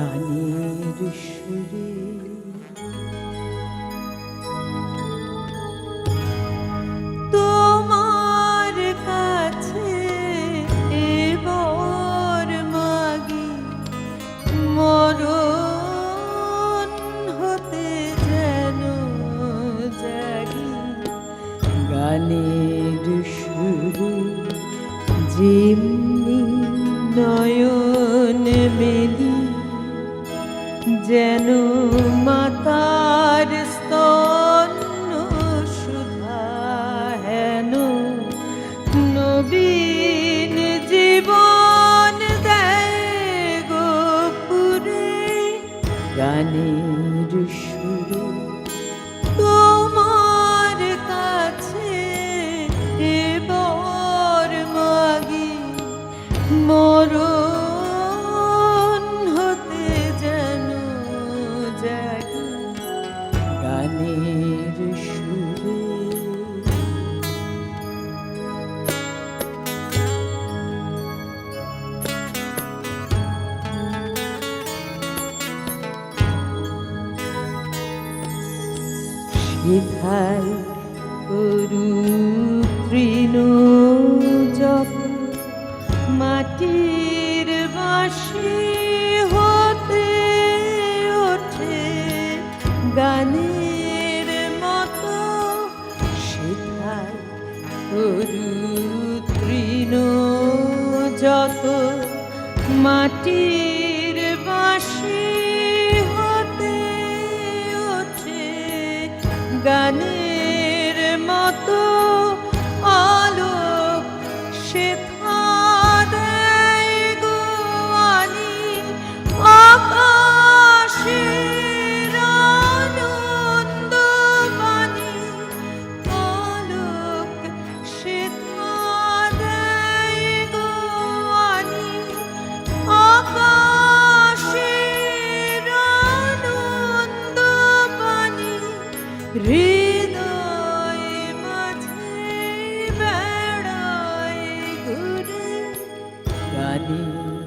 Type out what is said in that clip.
গানের সুরে তোমার কাছে এবার মাগি মরণ হতে যেন জাগি। গানের সুরে জিম যেন মাতার স্তন্য সুধা হেন। নবীন জীবন দেয় গোপুরে গানের সেথায় করু তৃণ জপ। মাটির বাঁশি হতে ওঠে গানের মতো, সেথায় করু তৃণ যত মাটির গানের গানের